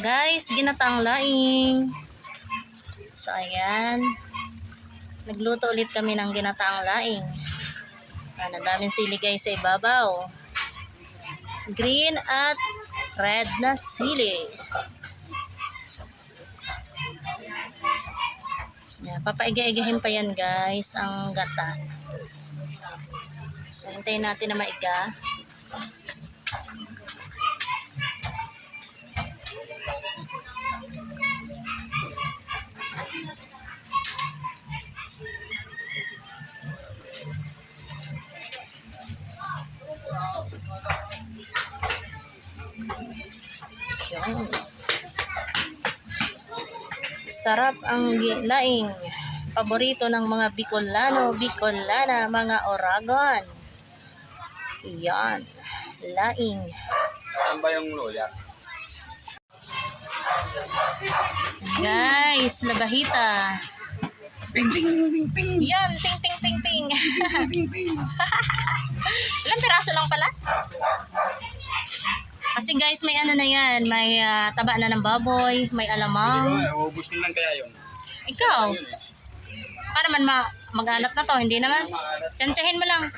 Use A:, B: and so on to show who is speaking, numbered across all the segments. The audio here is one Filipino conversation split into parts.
A: Guys, ginataang laing. So, ayan. Nagluto ulit kami ng ginataang laing. Ano, daming sili guys sa ibabaw. Green at red na sili. Yan, papaiga-igahin pa yan guys, ang gata. So, hintayin natin na maiga. Sarap ang laing. Paborito ng mga Bicolano, Bicolana, mga Oragon. Yan. Laing.
B: Saan ba yung loya?
A: Guys, labahita.
B: Ping, ping, ping, ping,
A: Yan, ping, ping, ping, ping.
B: ping, ping.
A: Ilang piraso lang pala? Kasi guys, may ano na yan. May ah, taba na ng baboy, may alamang.
B: Ubus ko lang kaya yun.
A: Ikaw,
B: Yun eh.
A: Baka naman ma mag-alat na to, hindi naman. Tsantsahin mo lang.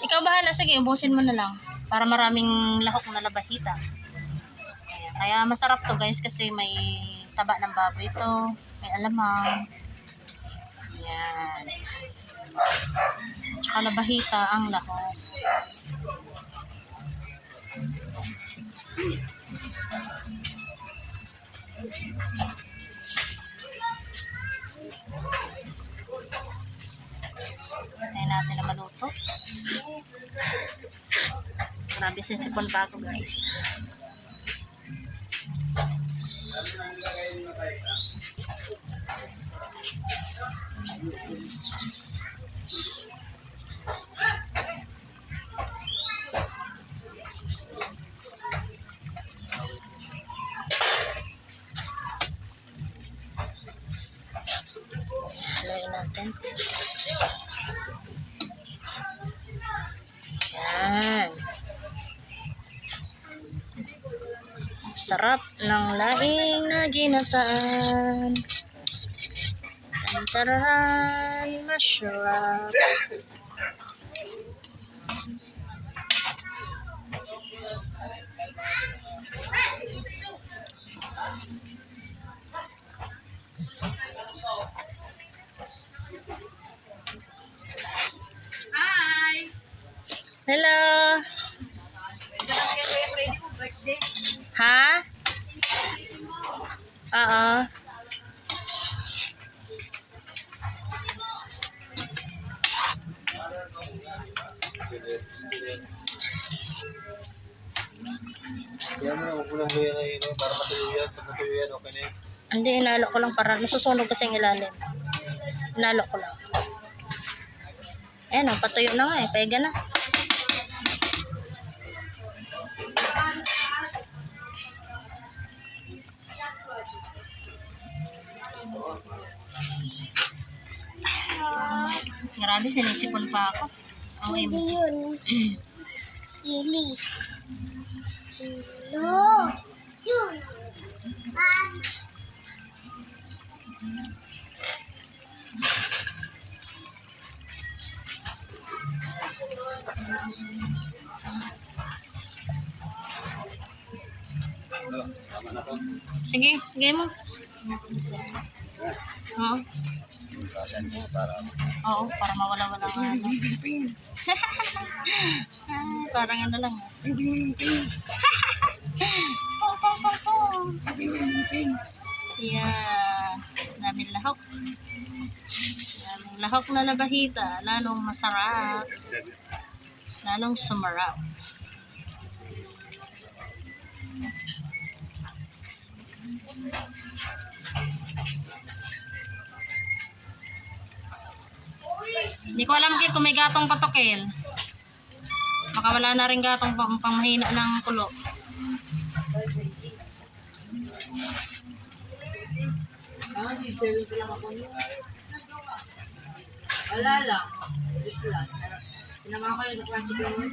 A: Ikaw bahala, sige, ubusin mo na lang. Para maraming lahok na labahita. Ayan. Kaya masarap to guys kasi may taba ng baboy ito. May alamang. Ayan. Tsaka labahita ang lahok. Hintayin natin na maluto. Grabe sinsipon pa ako guys. Haluin natin. Yan. Sarap ng laing na ginataan. Tantararan, masarap. Ha? Oo.
B: Kaya mo na, huwag mo lang loya na yun. Para matuyo yan. Pag matuyo yan, okay na yun.
A: Hindi, inalo ko lang para nasusunog kasi ang ilalim. Inalo ko lang. Ayan o, patuyo na nga eh. Paiga na. Grabe, sinisipon pa ako. Image.
C: yun. Ili. No. Yun. Um.
A: Sige, sige mo. Oo.
B: Sasyan mo para...
A: Oo, para mawala-wala nga. ano. Ah, parang ano lang. Pong, pong, pong, pong. Yeah. Daming lahok. Daming lahok na labahita. Lalong masarap. Lalong sumarap. Hindi ko alam kung may gatong patokel. Baka wala na rin gatong pang, ng kulo.
D: Wala lang. Tinama ko yung nun.